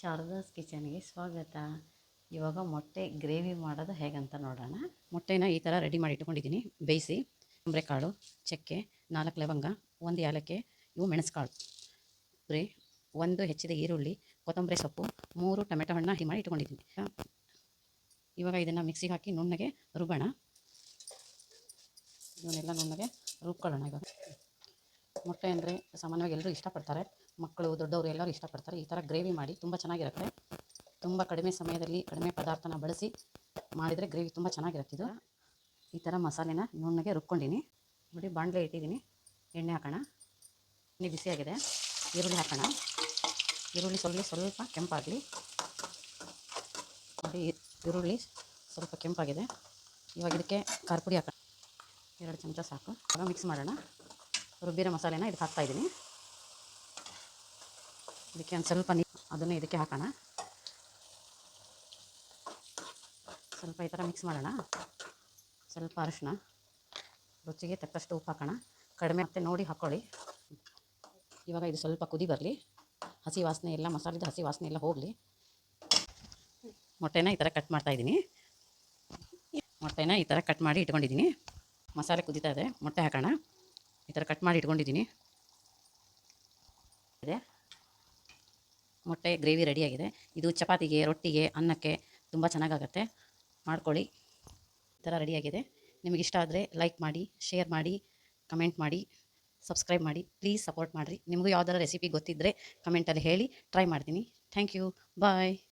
ಶಾರದಾಸ್ ಕಿಚನ್ಗೆ ಸ್ವಾಗತ. ಇವಾಗ ಮೊಟ್ಟೆ ಗ್ರೇವಿ ಮಾಡೋದು ಹೇಗಂತ ನೋಡೋಣ. ಮೊಟ್ಟೆನ ಈ ಥರ ರೆಡಿ ಮಾಡಿ ಇಟ್ಕೊಂಡಿದ್ದೀನಿ. ಬೇಯಿಸಿ ಕಾಳು, ಚಕ್ಕೆ, ನಾಲ್ಕು ಲವಂಗ, ಒಂದು ಏಲಕ್ಕಿ ಇವು ಮೆಣಸುಕಾಳು. ಪುರಿ ಒಂದು ಹೆಚ್ಚಿದ ಈರುಳ್ಳಿ, ಕೊತ್ತಂಬರಿ ಸೊಪ್ಪು, ಮೂರು ಟೊಮೆಟೊ ಹಣ್ಣು ಹಿ ಮಾಡಿ ಇಟ್ಕೊಂಡಿದ್ದೀನಿ. ಇವಾಗ ಇದನ್ನು ಮಿಕ್ಸಿಗೆ ಹಾಕಿ ನುಣ್ಣಗೆ ರುಬ್ಬೋಣ. ಇವನ್ನೆಲ್ಲ ನುಣ್ಣಗೆ ರುಬ್ಕೊಳ್ಳೋಣ ಇವಾಗ. ಮೊಟ್ಟೆ ಅಂದರೆ ಸಾಮಾನ್ಯವಾಗಿ ಎಲ್ಲರೂ ಇಷ್ಟಪಡ್ತಾರೆ. ಮಕ್ಕಳು, ದೊಡ್ಡವರು ಎಲ್ಲರೂ ಇಷ್ಟಪಡ್ತಾರೆ. ಈ ಥರ ಗ್ರೇವಿ ಮಾಡಿ ತುಂಬ ಚೆನ್ನಾಗಿರುತ್ತೆ. ತುಂಬ ಕಡಿಮೆ ಸಮಯದಲ್ಲಿ ಕಡಿಮೆ ಪದಾರ್ಥನ ಬಳಸಿ ಮಾಡಿದರೆ ಗ್ರೇವಿ ತುಂಬ ಚೆನ್ನಾಗಿರುತ್ತೆ ಇದು. ಈ ಥರ ಮಸಾಲೆನ ನುಣ್ಣಗೆ ರುಬ್ಕೊಂಡಿನಿ. ನೋಡಿ ಬಾಣಲೆ ಇಟ್ಟಿದ್ದೀನಿ ಎಣ್ಣೆ ಹಾಕೋಣ. ಎಣ್ಣೆ ಬಿಸಿಯಾಗಿದೆ. ಈರುಳ್ಳಿ ಹಾಕೋಣ. ಈರುಳ್ಳಿ ಸ್ವಲ್ಪ ಸ್ವಲ್ಪ ಕೆಂಪಾಗಲಿ. ನೋಡಿ ಈರುಳ್ಳಿ ಸ್ವಲ್ಪ ಕೆಂಪಾಗಿದೆ. ಇವಾಗ ಇದಕ್ಕೆ ಖಾರ ಪುಡಿ ಹಾಕೋಣ. ಎರಡು ಚಮಚ ಸಾಕು. ಆಗ ಮಿಕ್ಸ್ ಮಾಡೋಣ. ರುಬ್ಬಿರೋ ಮಸಾಲೆನ ಇದಕ್ಕೆ ಹಾಕ್ತಾಯಿದ್ದೀನಿ ಇದಕ್ಕೆ ಒಂದು ಸ್ವಲ್ಪ ನೀರು ಅದನ್ನು ಇದಕ್ಕೆ ಹಾಕೋಣ. ಸ್ವಲ್ಪ ಈ ಥರ ಮಿಕ್ಸ್ ಮಾಡೋಣ. ಸ್ವಲ್ಪ ಅರಿಶಿನ, ರುಚಿಗೆ ತಕ್ಕಷ್ಟು ಉಪ್ಪು ಹಾಕೋಣ. ಕಡಿಮೆ ಮತ್ತೆ ನೋಡಿ ಹಾಕ್ಕೊಳ್ಳಿ ಇವಾಗ ಇದು ಸ್ವಲ್ಪ ಕುದಿ ಬರಲಿ. ಹಸಿ ವಾಸನೆ ಎಲ್ಲ, ಮಸಾಲೆದು ಹಸಿ ವಾಸನೆ ಎಲ್ಲ ಹೋಗಲಿ. ಮೊಟ್ಟೆನ ಈ ಥರ ಕಟ್ ಮಾಡ್ತಾಯಿದ್ದೀನಿ ಮೊಟ್ಟೆನ ಈ ಥರ ಕಟ್ ಮಾಡಿ ಇಟ್ಕೊಂಡಿದ್ದೀನಿ. ಮಸಾಲೆ ಕುದೀತಾ ಇದೆ. ಮೊಟ್ಟೆ ಹಾಕೋಣ. ಈ ಥರ ಕಟ್ ಮಾಡಿ ಇಟ್ಕೊಂಡಿದ್ದೀನಿ. ಇದೆ. ಮೊಟ್ಟೆ ಗ್ರೇವಿ ರೆಡಿಯಾಗಿದೆ ಇದು ಚಪಾತಿಗೆ, ರೊಟ್ಟಿಗೆ, ಅನ್ನಕ್ಕೆ ತುಂಬ ಚೆನ್ನಾಗಾಗತ್ತೆ. ಮಾಡ್ಕೊಳ್ಳಿ. ಈ ಥರ ರೆಡಿಯಾಗಿದೆ ಇಷ್ಟ ಆದರೆ ಲೈಕ್ ಮಾಡಿ ಶೇರ್ ಮಾಡಿ ಕಮೆಂಟ್ ಮಾಡಿ ಸಬ್ಸ್ಕ್ರೈಬ್ ಮಾಡಿ. ಪ್ಲೀಸ್ ಸಪೋರ್ಟ್ ಮಾಡಿರಿ. ನಿಮಗೂ ಯಾವ್ದಾರ ರೆಸಿಪಿ ಗೊತ್ತಿದ್ದರೆ ಕಮೆಂಟಲ್ಲಿ ಹೇಳಿ ಟ್ರೈ ಮಾಡ್ತೀನಿ. Thank you bye